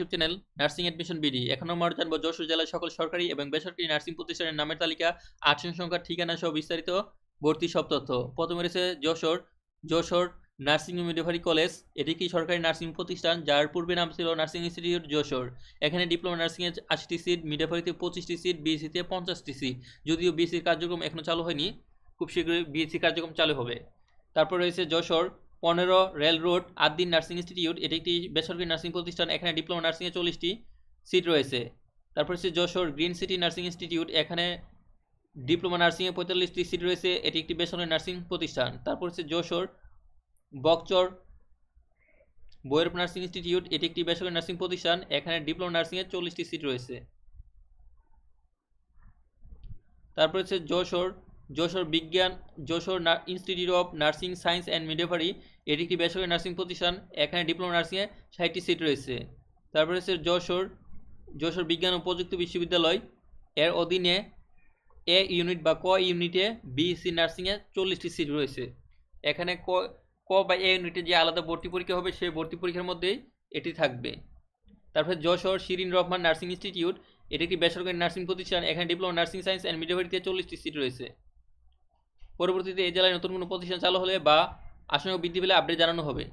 YouTube channel nursing admission BD. এখন আমরা জানব যশোর জেলার সকল সরকারি এবং বেসরকারি নার্সিং প্রতিষ্ঠানের নামের তালিকা আসন সংখ্যা ঠিকানা সহ বিস্তারিত ভর্তি সব তথ্য। প্রথমে রয়েছে Jashore. Jashore nursing midwifery college. এটি কি সরকারি নার্সিং প্রতিষ্ঠান? যার পূর্বে নাম ছিল নার্সিং ইনস্টিটিউট যশোর। এখানে ডিপ্লোমা নার্সিংয়ের আশিটি সিট মিডোভারিতে পঁচিশটি সিট বিএসসিতে পঞ্চাশটি সিট। যদিও বিএসসির কার্যক্রম এখনও চালু হয়নি, খুব শীঘ্রই বিএসসি কার্যক্রম চালু হবে। তারপর রয়েছে যশোর। পনেরো, rail road, Addin nursing institute, এটি একটি বেসরকারি নার্সিং প্রতিষ্ঠান, এখানে ডিপ্লোমা নার্সিংয়ে চল্লিশটি সিট রয়েছে। তারপর হচ্ছে Jessore green city nursing institute, এখানে ডিপ্লোমা নার্সিংয়ে পঁয়তাল্লিশটি সিট রয়েছে, এটি একটি বেসরকারি নার্সিং প্রতিষ্ঠান। তারপর হচ্ছে যশোর, বকচর, বৈরব নার্সিং ইনস্টিটিউট, এটি একটি বেসরকারি নার্সিং প্রতিষ্ঠান, এখানে ডিপ্লোমা নার্সিংয়ে চল্লিশটি সিট রয়েছে। তারপর হচ্ছে যশোর যশোর বিজ্ঞান, Jashore institute of nursing science and midwifery এটি একটি বেসরকারি নার্সিং প্রতিষ্ঠান, এখানে ডিপ্লোমা নার্সিংয়ে ষাটটি সিট রয়েছে। তারপরে হচ্ছে যশোর যশোর বিজ্ঞান ও প্রযুক্তি বিশ্ববিদ্যালয় এর অধীনে এ ইউনিট বা ক ইউনিটে বিএসসি নার্সিংয়ে চল্লিশটি সিট রয়েছে। এখানে ক ক বা এ ইউনিটে যে আলাদা ভর্তি পরীক্ষা হবে সেই ভর্তি পরীক্ষার মধ্যেই এটি থাকবে। তারপরে যশোর শিরিন রহমান নার্সিং ইনস্টিটিউট এটি একটি বেসরকারি নার্সিং প্রতিষ্ঠান, এখানে ডিপ্লোমা নার্সিং সায়েন্স অ্যান্ড মিডোভারিতে চল্লিশটি সিট রয়েছে। পরবর্তীতে এই জেলায় নতুন কোনো প্রতিষ্ঠান চালু হলে বা আসনক বৃদ্ধি পেলে আপডেট জানানো হবে।